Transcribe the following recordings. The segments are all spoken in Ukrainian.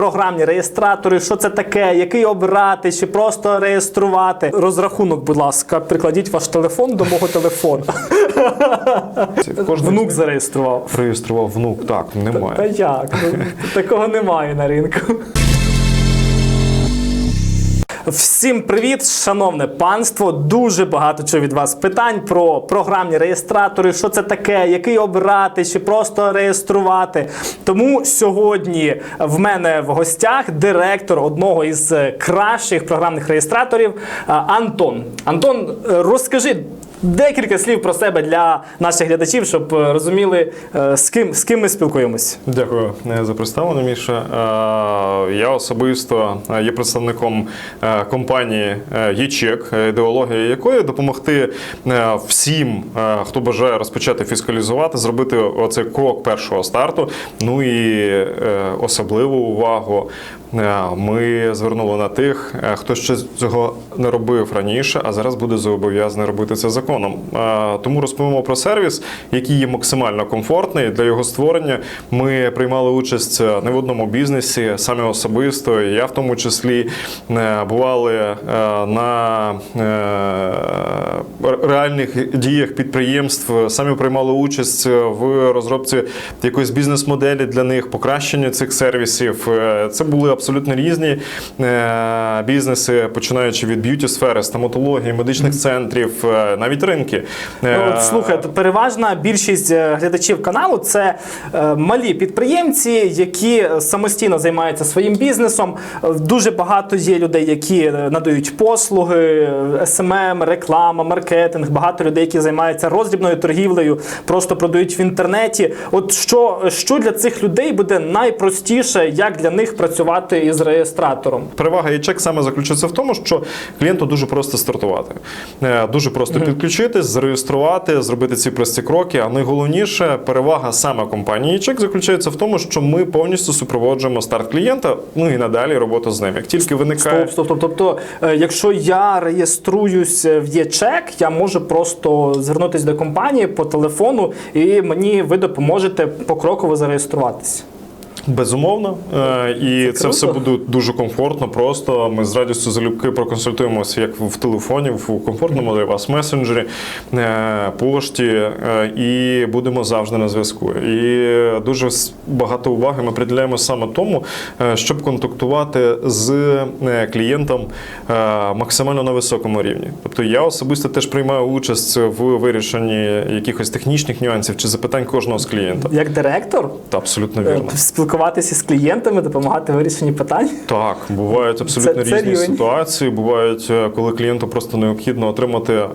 Програмні реєстратори, що це таке, який обрати, чи просто реєструвати. Розрахунок, будь ласка, прикладіть ваш телефон до мого телефону. Кожен Внук зареєстрував. реєстрував внук. Так, немає. Та як? Ну, такого немає на ринку. Всім привіт, шановне панство. Дуже багато чого від вас питань про програмні реєстратори, що це таке, який обрати, чи просто реєструвати. Тому сьогодні в мене в гостях директор одного із кращих програмних реєстраторів е, Антон. Антон, е, розкажи. Декілька слів про себе для наших глядачів, щоб е, розуміли, е, з ким, з ким ми спілкуємось. Дякую е, за представлення, Міша. Я особисто є представником компанії ЄЧЕК, ідеологія якої допомогти всім, хто бажає розпочати фіскалізувати, зробити оцей крок першого старту. Ну і особливу увагу ми звернули на тих, е, хто ще цього не робив раніше, а зараз буде зобов'язаний робити це законом. Е, Тому розповімо про сервіс, який є максимально комфортний для його створення. Ми приймали участь е, не в одному бізнесі, самі особисто, я в тому числі е, бували е, на е, реальних діях підприємств, самі приймали участь в розробці якоїсь бізнес-моделі для них, покращення цих сервісів. Е, Це були абсолютно різні е, бізнеси, починаючи від б'юті сфери, стоматології, медичних центрів, е, навіть ринки. Ну, Е, от, слухай, то переважна більшість е, глядачів каналу це е, малі підприємці, які самостійно займаються своїм бізнесом. Е, Дуже багато є людей, які е, надають послуги, е, СММ, реклама, маркетинг. Багато людей, які займаються роздрібною торгівлею, просто продають в інтернеті. От що, що для цих людей буде найпростіше, як для них працювати із реєстратором? Перевага ячек саме заключається в тому, що клієнту дуже просто стартувати, Е, дуже просто підключитись, зареєструвати, зробити ці прості кроки. А найголовніше перевага саме компанії ячек заключається в тому, що ми повністю супроводжуємо старт клієнта, ну і надалі роботу з ним. Як тільки виникає Стоп, стоп, стоп. Тобто, е, якщо я реєструюсь в ЄЧЕК, я можу просто звернутися до компанії по телефону, і мені ви допоможете покроково зареєструватися. Безумовно, Е, і це, круто. все буде дуже комфортно. Просто ми з радістю залюбки проконсультуємося як в телефоні, в комфортному для вас месенджері, е, пошті, е, і будемо завжди на зв'язку. І дуже багато уваги ми приділяємо саме тому, е, щоб контактувати з е, клієнтом е, максимально на високому рівні. Тобто я особисто теж приймаю участь в вирішенні якихось технічних нюансів чи запитань кожного з клієнта. Як директор, Та абсолютно е, вірно. Спілкуватися з клієнтами, допомагати вирішенні питань. Так, бувають абсолютно Це- це різні рівень. ситуації. Бувають, е, коли клієнту просто необхідно отримати е,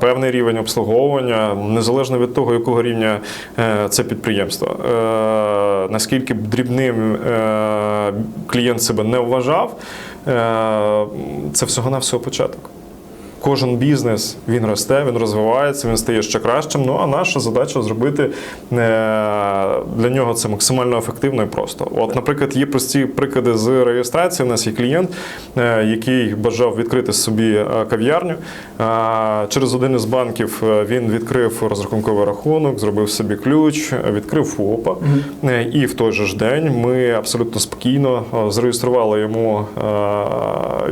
певний рівень обслуговування, незалежно від того, якого рівня е, це підприємство. Е, Наскільки б дрібним е, клієнт себе не вважав, е, це всього-навсього початок. Кожен бізнес він росте, він розвивається, він стає ще кращим. Ну а наша задача зробити е, для нього це максимально ефективно і просто. От, наприклад, є прості приклади з реєстрації. У нас є клієнт, е, який бажав відкрити собі е, кав'ярню. Через один із банків він відкрив розрахунковий рахунок, зробив собі ключ, відкрив ФОПа. І в той же ж день ми абсолютно спокійно зареєстрували йому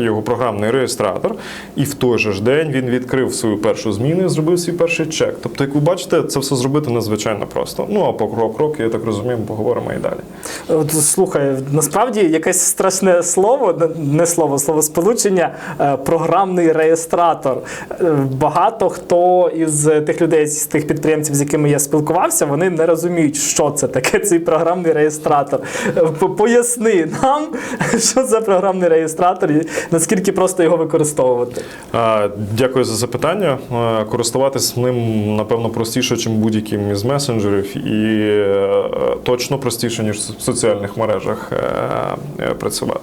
його програмний реєстратор. І в той же ж день він відкрив свою першу зміну і зробив свій перший чек. Тобто, як ви бачите, це все зробити надзвичайно просто. Ну а по крок крок, я так розумію, поговоримо і далі. От, слухай, насправді якесь страшне слово, не слово, слово сполучення, е, програмний реєстратор. Е, Багато хто із тих людей, з тих підприємців, з якими я спілкувався, вони не розуміють, що це таке цей програмний реєстратор. Е, Поясни нам, що це програмний реєстратор і наскільки просто його використовувати. Дякую за запитання. Е, Користуватись ним напевно простіше, ніж будь-яким із месенджерів, і е, точно простіше, ніж в соціальних мережах е, працювати.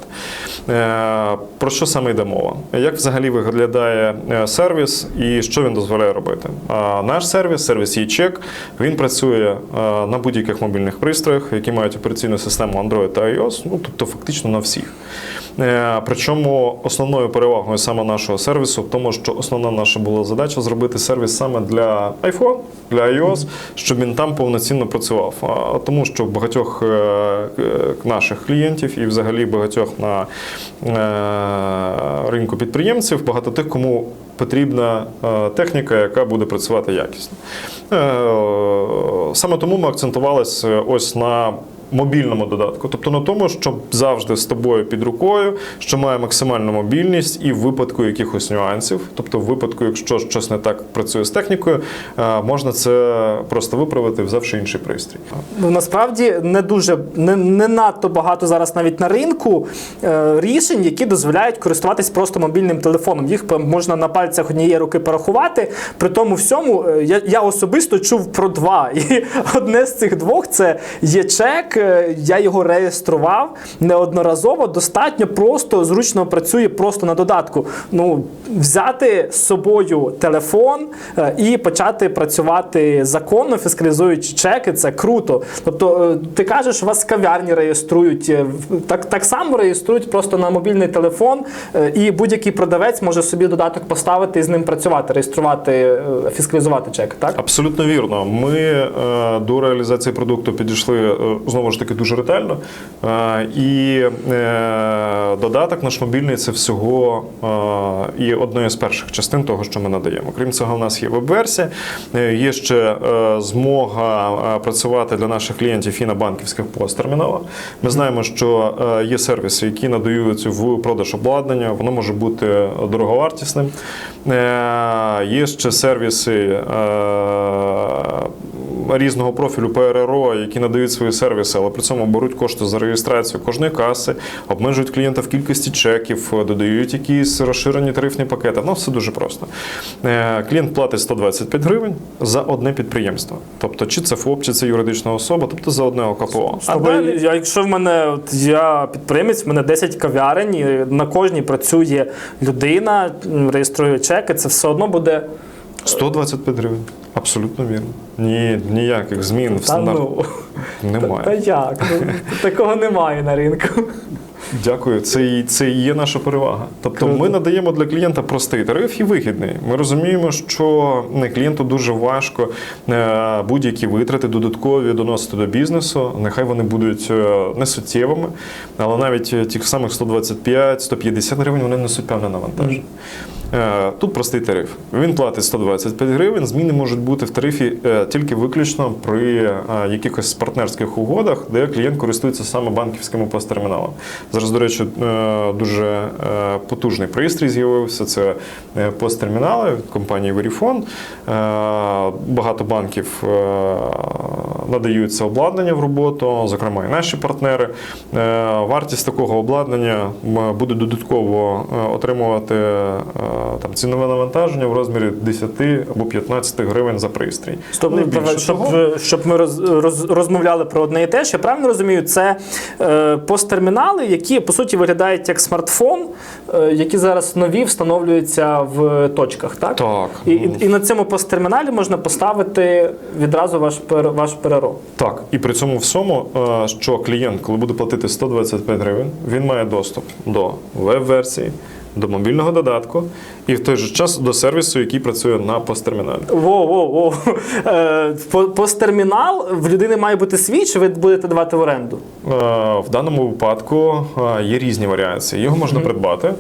Про що саме йде мова? Як взагалі виглядає сервіс і що він дозволяє робити? Наш сервіс, сервіс eCheck, він працює на будь-яких мобільних пристроях, які мають операційну систему Android та iOS, ну тобто фактично на всіх. Причому основною перевагою саме нашого сервісу в тому, що основна наша була задача зробити сервіс саме для iPhone, для iOS, щоб він там повноцінно працював. А, Тому що багатьох е, наших клієнтів і взагалі багатьох на е, ринку підприємців, багато тих, кому потрібна е, техніка, яка буде працювати якісно. Саме тому ми акцентувалися ось на мобільному додатку, тобто на тому, що завжди з тобою під рукою, що має максимальну мобільність, і в випадку якихось нюансів, тобто в випадку, якщо щось не так працює з технікою, е, можна це просто виправити, взявши інший пристрій. Ну, насправді не дуже не, не надто багато зараз навіть на ринку е, рішень, які дозволяють користуватись просто мобільним телефоном. Їх можна на пальцях однієї руки порахувати. При тому всьому е, я, я особисто чув про два. І одне з цих двох це є чек. Е, Я його реєстрував неодноразово. Достатньо просто зручно працює просто на додатку. Ну, взяти з собою телефон е, і почати працювати законно, фіскалізуючи чеки, це круто. Тобто, е, ти кажеш, вас кав'ярні реєструють, так, так само реєструють просто на мобільний телефон, і будь-який продавець може собі додаток поставити і з ним працювати, реєструвати, фіскалізувати чек. Так? Абсолютно вірно. Ми до реалізації продукту підійшли е, знову ж таки дуже ретельно. Е, і е, додаток наш мобільний це всього е, і одної з перших частин того, що ми надаємо. Крім цього, у нас є веб-версія, є ще змога працювати для наших клієнтів і на банківських посттерміналах. Ми знаємо, що є сервіси, які надаються в продаж обладнання, воно може бути дороговартісним. Є ще сервіси різного профілю ПРРО, які надають свої сервіси, але при цьому беруть кошти за реєстрацію кожної каси, обмежують клієнта в кількості чеків, додають якісь розширені тарифні пакети. Ну, все дуже просто. Е, Клієнт платить 125 гривень за одне підприємство. Тобто, чи це ФОП, чи це юридична особа, тобто за одне ОКПО. А далі якщо в мене от я підприємець, в мене 10 кав'ярень, і на кожній працює людина, реєструє чеки, це все одно буде 125 гривень. Абсолютно вірно. Ні, ніяких змін в стандарт ну. немає. Та як? Ну, такого немає на ринку. Дякую, це і це і є наша перевага. Тобто, ми надаємо для клієнта простий тариф і вигідний. Ми розуміємо, що клієнту дуже важко е, будь-які витрати додаткові доносити до бізнесу. Нехай вони будуть е, не суттєвими, але навіть е, тих самих 125-150 гривень вони несуть певне навантаження. Е, Тут простий тариф. Він платить 125 гривень. Зміни можуть бути в тарифі е, тільки виключно при е, якихось партнерських угодах, де клієнт користується саме банківськими посттерміналами. Зараз, до речі, дуже потужний пристрій з'явився. Це посттермінали компанії Verifone. Багато банків надають це обладнання в роботу, зокрема і наші партнери. Вартість такого обладнання буде додатково отримувати там цінове навантаження в розмірі 10 або 15 гривень за пристрій. Стоп, Не ну, більше щоб, того. щоб ми роз, роз, розмовляли про одне і те, ж, я правильно розумію, це е, посттермінали, які по суті виглядають як смартфон, е, які зараз нові встановлюються в точках, так? Так. І, і, і на цьому посттерміналі можна поставити відразу ваш пер, ваш ПРРО. Так, і при цьому всьому, е, що клієнт, коли буде платити 125 гривень, він має доступ до веб-версії, до мобільного додатку і в той же час до сервісу, який працює на посттерміналі. Воу, воу, воу. Е, Посттермінал в людини має бути свій, чи ви будете давати в оренду? Е, В даному випадку е, є різні варіації. Його можна придбати.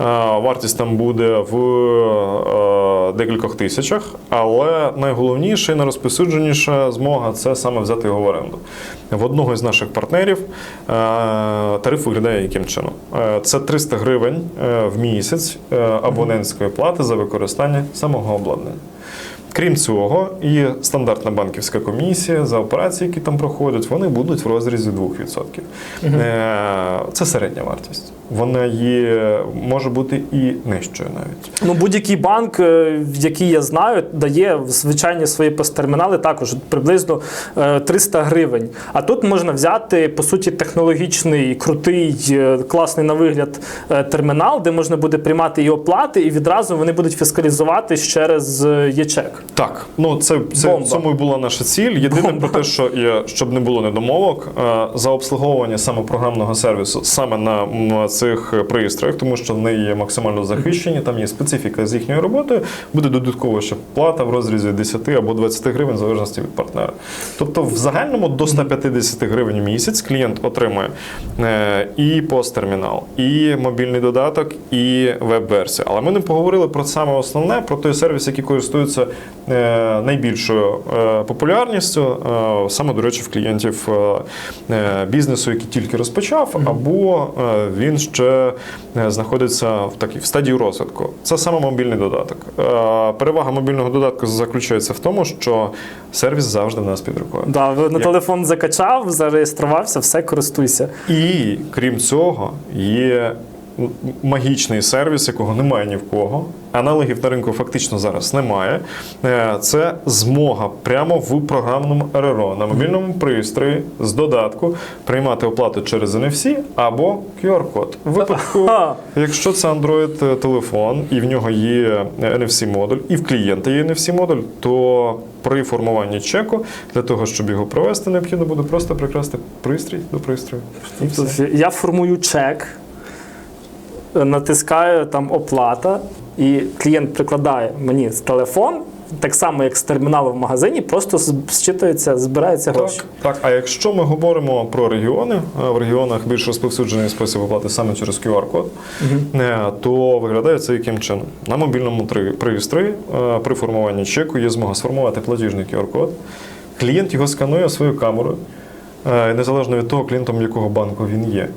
Е, Вартість там буде в е, декількох тисячах, але найголовніша і найрозпосюдженіша змога це саме взяти його в оренду. В одного з наших партнерів е, тариф виглядає яким чином? Це 300 гривень в місяць абонентської плати за використання самого обладнання. Крім цього, і стандартна банківська комісія за операції, які там проходять, вони будуть в розрізі 2%. Е, Це середня вартість. Вона є, може бути і нижчою навіть. Ну, будь-який банк, е, який я знаю, дає в звичайні свої посттермінали також приблизно е, 300 гривень. А тут можна взяти, по суті, технологічний, крутий, е, класний на вигляд е, термінал, де можна буде приймати і оплати, і відразу вони будуть фіскалізуватись через е, ЄЧЕК. Так, ну це, це цьому і була наша ціль. Єдине Бомба. про те, що є, щоб не було недомовок, е, за обслуговування саме програмного сервісу саме на цих пристроях, тому що вони є максимально захищені, там є специфіка з їхньою роботою, буде додатково ще плата в розрізі 10 або 20 гривень, в залежності від партнера. Тобто, в загальному до 150 гривень в місяць клієнт отримує е, і посттермінал, і мобільний додаток, і веб-версія. Але ми не поговорили про саме основне, про той сервіс, який користується е, найбільшою е, популярністю, саме, до речі, в клієнтів бізнесу, який тільки розпочав, або він ще е, знаходиться в такій в стадії розвитку. Це саме мобільний додаток. Е, Перевага мобільного додатку заключається в тому, що сервіс завжди в нас під рукою. Да, на Як- телефон закачав, зареєструвався, все користуйся. І крім цього, є магічний сервіс, якого немає ні в кого. Аналогів на ринку фактично зараз немає. Е, Це змога прямо в програмному РРО на мобільному пристрої з додатку приймати оплату через NFC або QR-код. В випадку, якщо це Android телефон і в нього є NFC модуль, і в клієнта є NFC модуль, то при формуванні чеку для того, щоб його провести, необхідно буде просто прикрасти пристрій до пристрою. Тобто Я формую чек, натискаю там оплата, і клієнт прикладає мені телефон, так само як з терміналу в магазині, просто зчитується, збираються гроші. Так, так, а якщо ми говоримо про регіони, в регіонах більш розповсюджений спосіб оплати саме через QR-код, е, то виглядає це яким чином? На мобільному пристрої е, при формуванні чеку є змога сформувати платіжний QR-код. Клієнт його сканує своєю камерою. Е, Незалежно від того, клієнтом якого банку він є.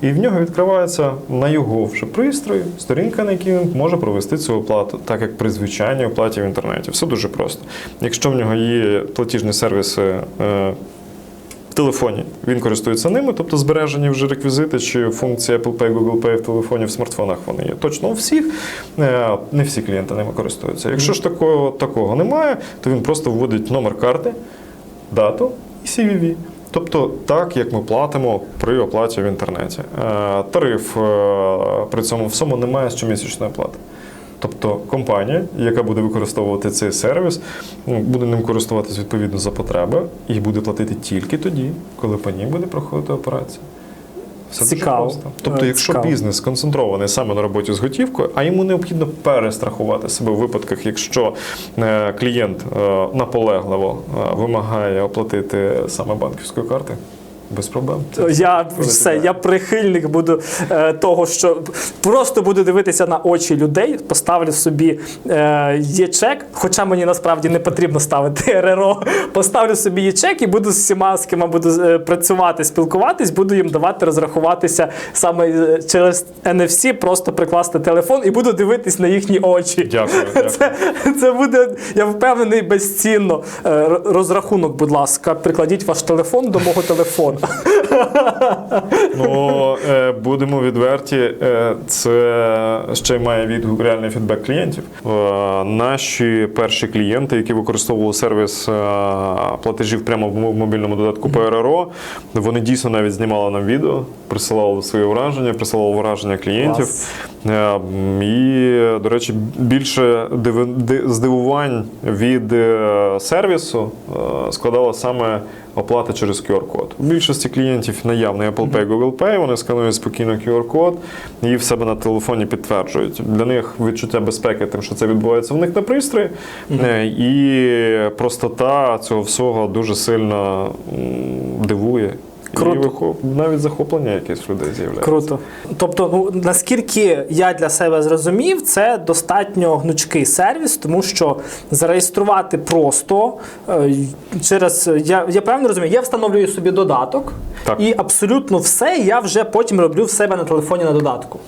І в нього відкривається на його вже пристрої сторінка, на якій він може провести цю оплату, так як при звичайній оплаті в інтернеті. Все дуже просто. Якщо в нього є платіжні сервіси е, в телефоні, він користується ними, тобто збережені вже реквізити чи функція Apple Pay, Google Pay в телефоні, в смартфонах вони є. Точно у всіх, е, не всі клієнти ними користуються. Якщо ж такого, такого немає, то він просто вводить номер карти, дату і CVV. Тобто так, як ми платимо при оплаті в інтернеті. Е, Тариф е, при цьому всьому немає щомісячної плати. Тобто компанія, яка буде використовувати цей сервіс, ну, буде ним користуватись відповідно за потреби і буде платити тільки тоді, коли по ній буде проходити операція. Все дуже Цікаво. просто. Тобто, Е, якщо цікаво. бізнес сконцентрований саме на роботі з готівкою, а йому необхідно перестрахувати себе в випадках, якщо е, клієнт е, наполегливо вимагає оплатити саме банківською картою, без проблем. Я все, я прихильник буду е, того, що просто буду дивитися на очі людей, поставлю собі е, чек, хоча мені насправді не потрібно ставити РРО. Поставлю собі є чек і буду з всіма, з ким буду е, працювати, спілкуватись, буду їм давати розрахуватися саме е, через NFC, просто прикласти телефон і буду дивитись на їхні очі. Дякую, дякую. Це, це буде, я впевнений, безцінно. Е, Розрахунок, будь ласка, прикладіть ваш телефон до мого телефону. Ну, е, будемо відверті, е, це ще й має відгук реальний фідбек клієнтів. Е, Наші перші клієнти, які використовували сервіс платежів прямо в мобільному додатку ПРРО, вони дійсно навіть знімали нам відео, присилали свої враження, присилали враження клієнтів. І, до речі, більше здивувань від сервісу складала саме оплата через QR-код. У більшості клієнтів наявний Apple Pay, Google Pay, вони сканують спокійно QR-код і в себе на телефоні підтверджують. Для них відчуття безпеки, тим, що це відбувається в них на пристрої, е, і простота цього всього дуже сильно дивує. Круто. І вихоп- навіть захоплення якесь людей з'являється. Круто. Тобто, ну наскільки я для себе зрозумів, це достатньо гнучкий сервіс, тому що зареєструвати просто е, через я, я правильно розумію, я встановлюю собі додаток, Так. і абсолютно все я вже потім роблю в себе на телефоні на додатку.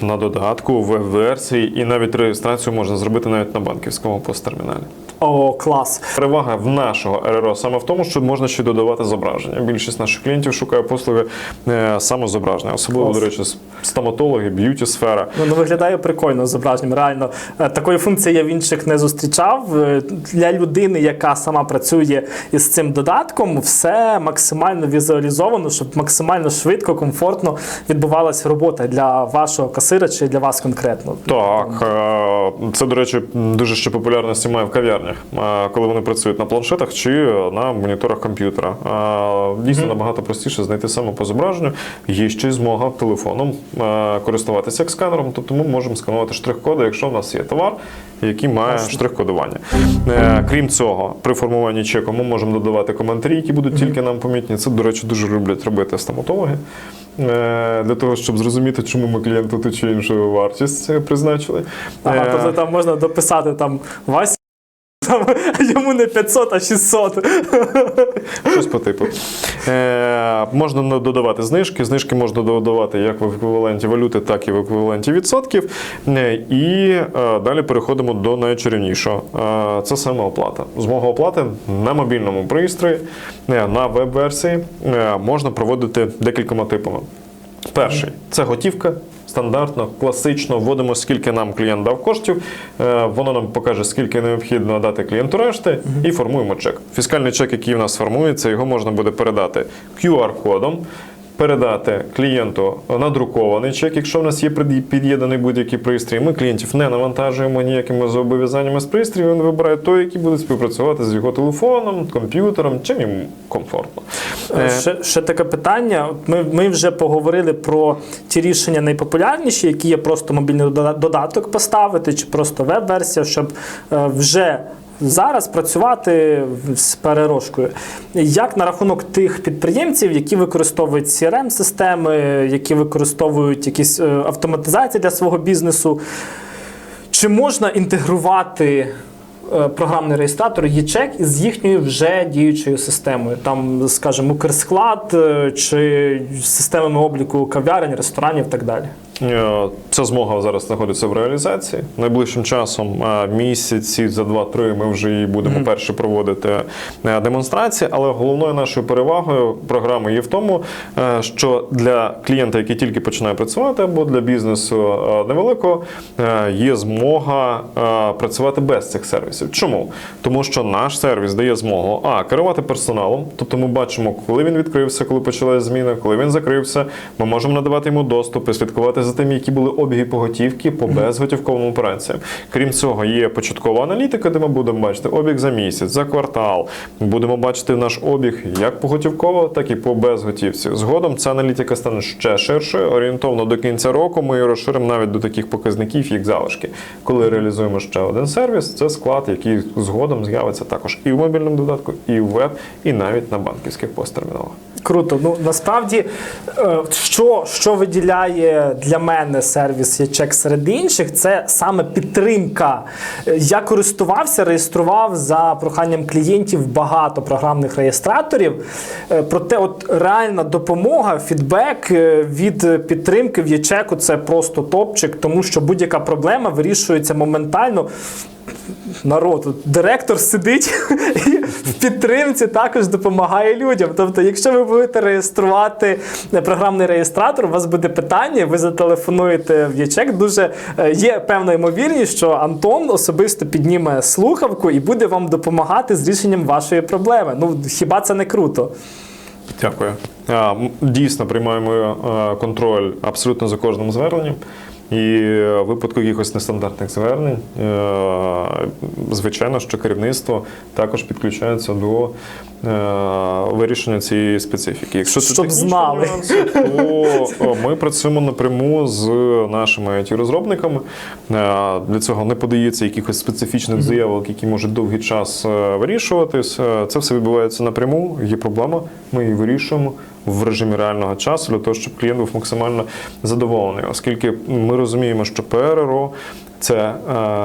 На додатку, в веб-версії і навіть реєстрацію можна зробити навіть на банківському посттерміналі. О, клас. Перевага в нашого РРО саме в тому, що можна ще додавати зображення. Більшість наших клієнтів шукає послуги е, саме зображення, особливо, Клас. до речі, стоматологи, б'юті сфера. Ну, ну, виглядає прикольно з зображенням. Реально, Е, такої функції я в інших не зустрічав. Е, Для людини, яка сама працює із цим додатком, все максимально візуалізовано, щоб максимально швидко, комфортно відбувалася робота для вашого касира чи для вас конкретно? Так, це, до речі, дуже ще популярності має в кав'ярнях, е, коли вони працюють на планшетах чи на моніторах комп'ютера. Дійсно набагато простіше знайти саме по зображенню. Є ще й змога телефоном е, користуватися як сканером, тобто ми можемо сканувати штрих-коди, якщо в нас є товар, який має штрих-кодування. Е, Крім цього, при формуванні чеку ми можемо додавати коментарі, які будуть тільки нам помітні. Це, до речі, дуже люблять робити стоматологи. Для того, щоб зрозуміти, чому ми клієнту ту чи іншу вартість призначили. Ага, тобто там можна дописати там Вася. Там, йому не 500, а 600. Щось по типу. Е, можна додавати знижки. Знижки можна додавати як в еквіваленті валюти, так і в еквіваленті відсотків. Е, і е, далі переходимо до найчарівнішого. Е, це саме оплата. Змога оплати на мобільному пристрої, на веб-версії можна проводити декількома типами. Перший це готівка. Стандартно, класично вводимо, скільки нам клієнт дав коштів. е, Воно нам покаже, скільки необхідно дати клієнту решти, і формуємо чек. Фіскальний чек, який в нас формується, його можна буде передати QR-кодом, передати клієнту надрукований чек, якщо в нас є під'єднаний будь-який пристрій. Ми клієнтів не навантажуємо ніякими зобов'язаннями з пристрію. Він вибирає той, який буде співпрацювати з його телефоном, комп'ютером, чим йому комфортно. Е, Ще, ще таке питання. Ми, ми вже поговорили про ті рішення найпопулярніші, які є просто мобільний додаток поставити, чи просто веб-версія, щоб е, вже зараз працювати з перерошкою. Як на рахунок тих підприємців, які використовують crm системи які використовують якісь е, автоматизації для свого бізнесу? Чи можна інтегрувати е, програмний реєстратор ЄЧЕК із їхньою вже діючою системою? Там, скажімо, Укрсклад е, чи системами обліку кав'ярень, ресторанів і так далі? Е, Ця змога зараз знаходиться в реалізації. Найближчим часом, е, місяці за 2-3, ми вже її будемо перші проводити е, демонстрації. Але головною нашою перевагою програми є в тому, що для клієнта, який тільки починає працювати, або для бізнесу невеликого, є змога працювати без цих сервісів. Чому? Тому що наш сервіс дає змогу а керувати персоналом, тобто ми бачимо, коли він відкрився, коли почалася зміна, коли він закрився. Ми можемо надавати йому доступ і слідкувати за тим, які були обіги по готівки по безготівковим операціям. Крім цього, є початкова аналітика, де ми будемо бачити обіг за місяць, за квартал. Будемо бачити наш обіг як по готівково, так і по безготівці. Згодом ця аналітика стане ще ширшою. Орієнтовно до кінця року ми її розширимо навіть до таких показників, як залишки. Коли реалізуємо ще один сервіс, це склад, який згодом з'явиться також і в мобільному додатку, і в веб, і навіть на банківських посттерміналах. Круто. Ну насправді, е, що, що виділяє для мене сервіс ЯЧЕК серед інших, це саме підтримка. Е, Я користувався, реєстрував за проханням клієнтів багато програмних реєстраторів. Е, Проте, от реальна допомога, фідбек від підтримки в ЯЧЕКу це просто топчик, тому що будь-яка проблема вирішується моментально народ, директор сидить і в підтримці також допомагає людям. Тобто, якщо ви будете реєструвати програмний реєстратор, у вас буде питання, ви зателефонуєте в ячек. Дуже е, є певна ймовірність, що Антон особисто підніме слухавку і буде вам допомагати з рішенням вашої проблеми. Ну хіба це не круто? Дякую. Дійсно приймаємо е, контроль абсолютно за кожним зверненням. І в випадку якихось нестандартних звернень, е, звичайно, що керівництво також підключається до е, вирішення цієї специфіки. Якщо це Щоб знали. нюанси, то ми працюємо напряму з нашими it розробниками Е, Для цього не подається якихось специфічних заявок, які можуть довгий час е, вирішуватись. Е, Це все відбувається напряму. Є проблема, ми її вирішуємо в режимі реального часу для того, щоб клієнт був максимально задоволений, оскільки ми розуміємо, що ПРРО це е,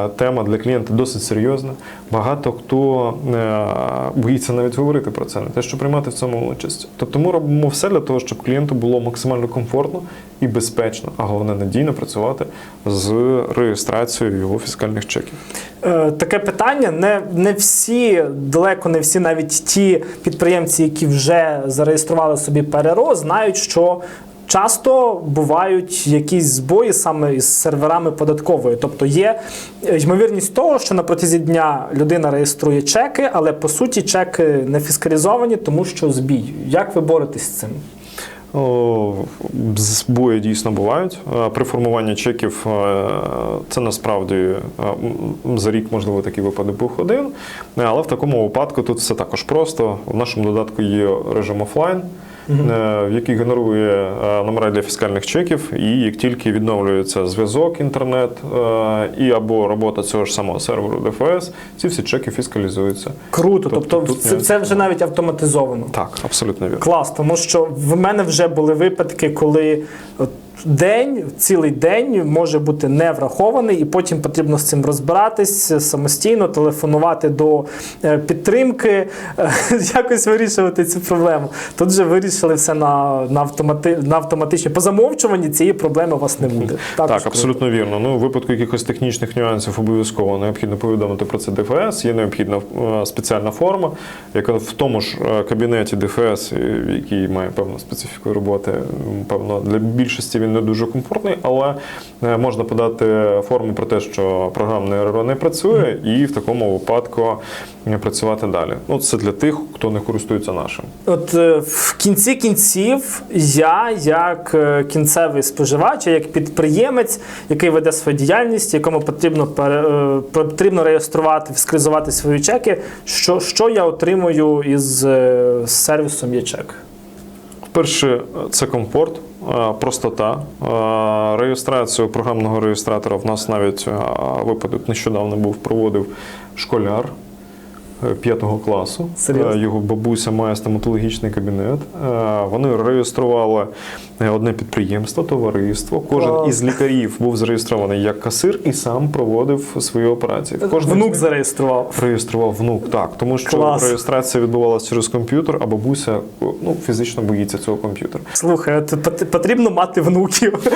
тема для клієнта досить серйозна. Багато хто е, боїться навіть говорити про це, не те, що приймати в цьому участь. Тобто ми робимо все для того, щоб клієнту було максимально комфортно і безпечно, а головне надійно працювати з реєстрацією його фіскальних чеків. Е, Таке питання. Не, не всі, далеко не всі, навіть ті підприємці, які вже зареєстрували собі ПРРО, знають, що часто бувають якісь збої саме із серверами податкової. Тобто є ймовірність того, що на протязі дня людина реєструє чеки, але по суті чеки не фіскалізовані, тому що збій. Як ви боретесь з цим? Збої дійсно бувають. Е, При формуванні чеків е, це насправді е, за рік, можливо, такий випадок був один. Але в такому випадку тут все також просто. В нашому додатку є режим офлайн. Е, В який генерує е, номера для фіскальних чеків, і як тільки відновлюється зв'язок, інтернет е, і або робота цього ж самого серверу ДФС, ці всі чеки фіскалізуються. Круто, Тобто тобто, це, це вже навіть автоматизовано. Так, абсолютно вірно. Клас, тому що в мене вже були випадки, коли день, цілий день може бути не врахований, і потім потрібно з цим розбиратись самостійно, телефонувати до е, підтримки, е, якось вирішувати цю проблему. Тут вже вирішили все на, на, автомати, на автоматичні. По замовчуванні цієї проблеми у вас не буде. Також Так, абсолютно вірно. Ну, у випадку якихось технічних нюансів обов'язково необхідно повідомити про це ДФС. Є необхідна е, спеціальна форма, яка в тому ж кабінеті ДФС, який має певну специфіку роботи. Певно, для більшості він не дуже комфортний, але е, можна подати форму про те, що програмне РРО не працює, і в такому випадку е, працювати далі. Ну, це для тих, хто не користується нашим. От е, в кінці кінців я, як кінцевий споживач, як підприємець, який веде свою діяльність, якому потрібно потрібно реєструвати, вскризувати свої чеки. Що, що я отримую із сервісом ЄЧЕК? Перше, це комфорт, простота. Е, Реєстрацію програмного реєстратора в нас навіть е, випадок нещодавно був, проводив школяр е, п'ятого класу. Серйозно? Е, Його бабуся має стоматологічний кабінет. Е, Вони реєстрували е, одне підприємство, товариство. Кожен Клас. із лікарів був зареєстрований як касир і сам проводив свої операції. Кожен Внук зареєстрував. Реєстрував внук, так, тому що Клас. реєстрація відбувалася через комп'ютер, а бабуся ну, фізично боїться цього комп'ютера. Слухай, от потрібно мати внуків.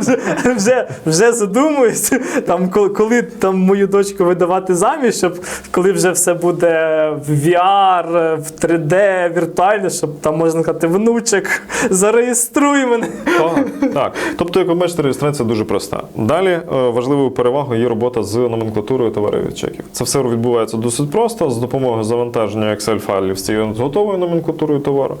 вже, вже, вже задумуюсь, там, коли там мою дочку видавати заміж, щоб коли вже все буде в VR, в 3D, віртуально, щоб там можна сказати, внучок, зареєструй мене. Так, так. Тобто, як ви бачите, реєстрація дуже проста. Далі е, важливою перевагою є робота з номенклатурою товарів і чеків. Це все відбувається досить просто з допомогою завантаження Excel-файлів з цією готовою номенклатурою товару.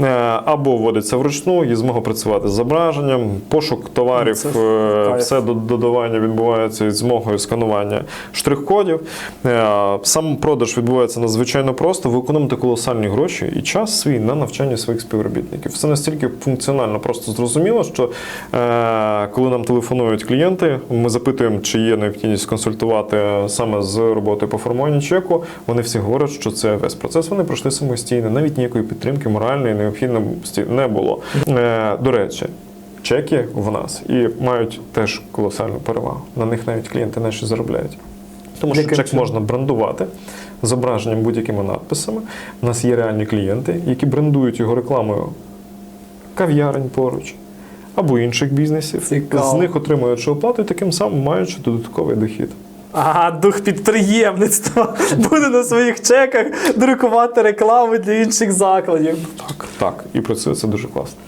Е, Або вводиться вручну, є змога працювати з зображенням, пошук товарів, Це е, все до- додавання відбувається із змогою сканування штрих-кодів. Сам продаж відбувається надзвичайно просто. Ви економите колосальні гроші і час свій на навчання своїх співробітників. Це настільки функціонально просто зрозуміло, що е, коли нам телефонують клієнти, ми запитуємо, чи є необхідність консультувати саме з роботою по формуванню чеку. Вони всі говорять, що це весь процес. Вони пройшли самостійно, навіть ніякої підтримки моральної необхідності не було. Е, До речі. Чеки в нас і мають теж колосальну перевагу. На них навіть клієнти наші заробляють. Тому що Яким чек можна брендувати зображенням будь-якими надписами. У нас є реальні клієнти, які брендують його рекламою кав'ярень поруч або інших бізнесів. Цікаво. З них отримуючи оплату і таким самим маючи додатковий дохід. Ага, дух підприємництва буде на своїх чеках друкувати рекламу для інших закладів. Так, так. І працює це дуже класно.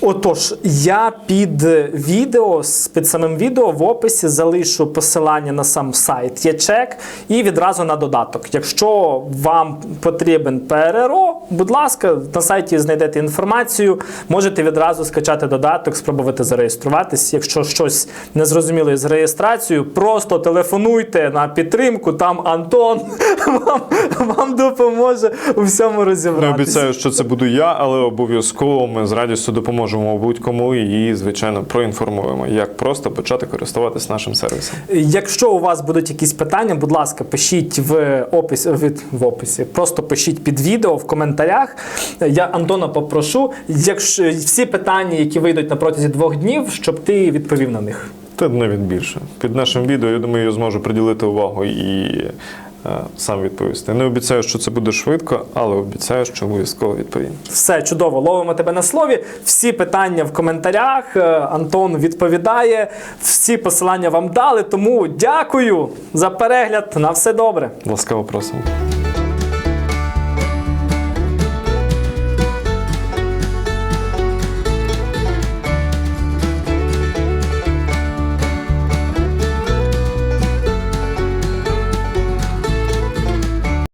Отож, я під відео, під самим відео в описі залишу посилання на сам сайт ЄЧЕК і відразу на додаток. Якщо вам потрібен ПРРО, будь ласка, на сайті знайдете інформацію, можете відразу скачати додаток, спробувати зареєструватись. Якщо щось незрозуміло з реєстрацією, просто телефонуйте на підтримку, там Антон вам, вам допоможе у всьому Не обіцяю, що це буду я, але обов'язково ми з радістю допоможемо будь-кому і, звичайно, проінформуємо, як просто почати користуватись нашим сервісом. Якщо у вас будуть якісь питання, будь ласка, пишіть в описі, від- в описі. Просто пишіть під відео в коментарях. Я Антона попрошу, якщо всі питання, які вийдуть на протязі двох днів, щоб ти відповів на них. Та навіть більше. Під нашим відео, я думаю, я зможу приділити увагу і сам відповісти. Не обіцяю, що це буде швидко, але обіцяю, що обов'язково відповім. Все чудово, ловимо тебе на слові. Всі питання в коментарях. Е, Антон відповідає. Всі посилання вам дали. Тому дякую за перегляд. На все добре. Ласкаво просимо.